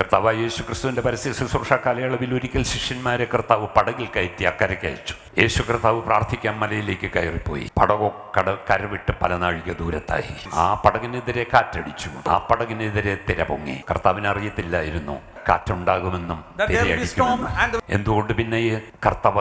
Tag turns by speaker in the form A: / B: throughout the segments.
A: കർത്താവ് യേശു ക്രിസ്തുവിന്റെ പരസ്യ ശുശ്രൂഷ കാലയളവിൽ ഒരിക്കൽ ശിഷ്യന്മാരെ കർത്താവ് പടകിൽ കയറ്റി അക്കരയ്ക്ക് അയച്ചു. യേശു കർത്താവ് പ്രാർത്ഥിക്കാൻ മലയിലേക്ക് കയറിപ്പോയി. പടകോ കട കരവിട്ട് പല നാഴിക ദൂരത്തായി. ആ പടകിനെതിരെ കാറ്റടിച്ചു. ആ പടകിനെതിരെ തിര പൊങ്ങി കർത്താവിന് അറിയത്തില്ലായിരുന്നു. കാറ്റുണ്ടാകുമെന്നും എന്തുകൊണ്ട് പിന്നെ ഈ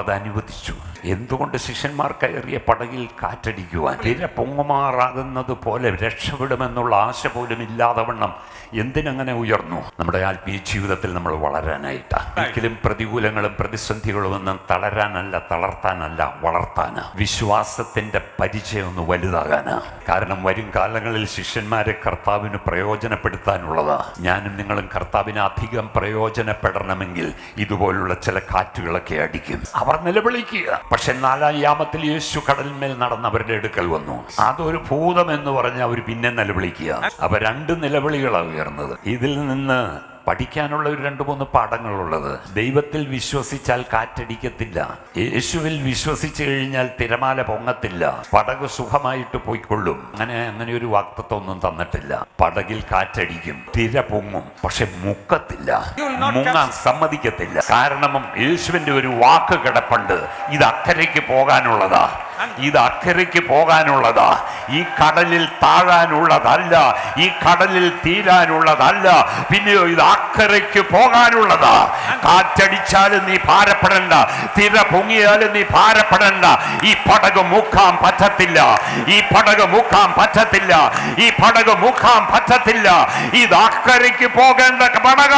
A: അത് അനുവദിച്ചു? എന്തുകൊണ്ട് ശിഷ്യന്മാർ കയറിയ പടകിൽ കാറ്റടിക്കുവാൻ? തിര പൊങ്ങുമാറാകുന്നത് പോലെ രക്ഷപ്പെടുമെന്നുള്ള ആശ പോലും ഇല്ലാതെ വണ്ണം എന്തിനങ്ങനെ ഉയർന്നു? നമ്മുടെ ആത്മീയ ജീവിതത്തിൽ നമ്മൾ വളരാനായിട്ട്. ഒരിക്കലും പ്രതികൂലങ്ങളും പ്രതിസന്ധികളും ഒന്നും തളരാനല്ല തളർത്താനല്ല വളർത്താന്. വിശ്വാസത്തിന്റെ പരിചയം ഒന്ന് വലുതാകാന്. കാരണം വരും കാലങ്ങളിൽ ശിഷ്യന്മാരെ കർത്താവിന് പ്രയോജനപ്പെടുത്താനുള്ളത്. ഞാനും നിങ്ങളും കർത്താവിന് അധികം പ്രയോജനപ്പെടണമെങ്കിൽ ഇതുപോലുള്ള ചില കാറ്റുകളൊക്കെ അടിക്കും. അവർ നിലവിളിക്കുക. പക്ഷെ നാലാം യാമത്തിൽ യേശു കടലിന്മേൽ നടന്നവരുടെ അടുക്കൽ വന്നു. അതൊരു ഭൂതം എന്ന് പറഞ്ഞ് അവർ പിന്നെ നിലവിളിക്കുക. അപ്പൊ രണ്ട് നിലവിളികളാണ് ഉയർന്നത്. ഇതിൽ നിന്ന് പഠിക്കാനുള്ള ഒരു രണ്ട് മൂന്ന് പാഠങ്ങളുള്ളത്. ദൈവത്തിൽ വിശ്വസിച്ചാൽ കാറ്റടിക്കത്തില്ല. യേശുവിൽ വിശ്വസിച്ചു കഴിഞ്ഞാൽ തിരമാല പൊങ്ങത്തില്ല. പടക് സുഖമായിട്ട് പോയിക്കൊള്ളും. അങ്ങനെ അങ്ങനെ ഒരു വാക്തത്വം ഒന്നും തന്നിട്ടില്ല. പടകിൽ കാറ്റടിക്കും. തിര പൊങ്ങും. പക്ഷെ മുക്കത്തില്ല. മുങ്ങാൻ സമ്മതിക്കത്തില്ല. കാരണം യേശുവിന്റെ ഒരു വാക്ക് കിടപ്പുണ്ട്. ഇത് അക്കരയ്ക്ക് പോകാനുള്ളതാ. ഇത് അക്കരയ്ക്ക് പോകാനുള്ളതാ. ഈ കടലിൽ താഴാനുള്ളതല്ല. ഈ കടലിൽ തീരാനുള്ളതല്ല. പിന്നെയോ ഇത് അക്കരയ്ക്ക് പോകാനുള്ളതാ. കാറ്റടിച്ചാലും നീ ഭാരപ്പെടണ്ട. തിര പൊങ്ങിയാലും നീ ഭാരപ്പെടണ്ട. ഈ പടക് മുക്കാൻ പറ്റത്തില്ല. ഈ പടക് മുക്കാൻ പറ്റത്തില്ല. ഈ പടക് മുക്കാൻ പറ്റത്തില്ല. ഇത് അക്കരയ്ക്ക് പോകേണ്ട പടക.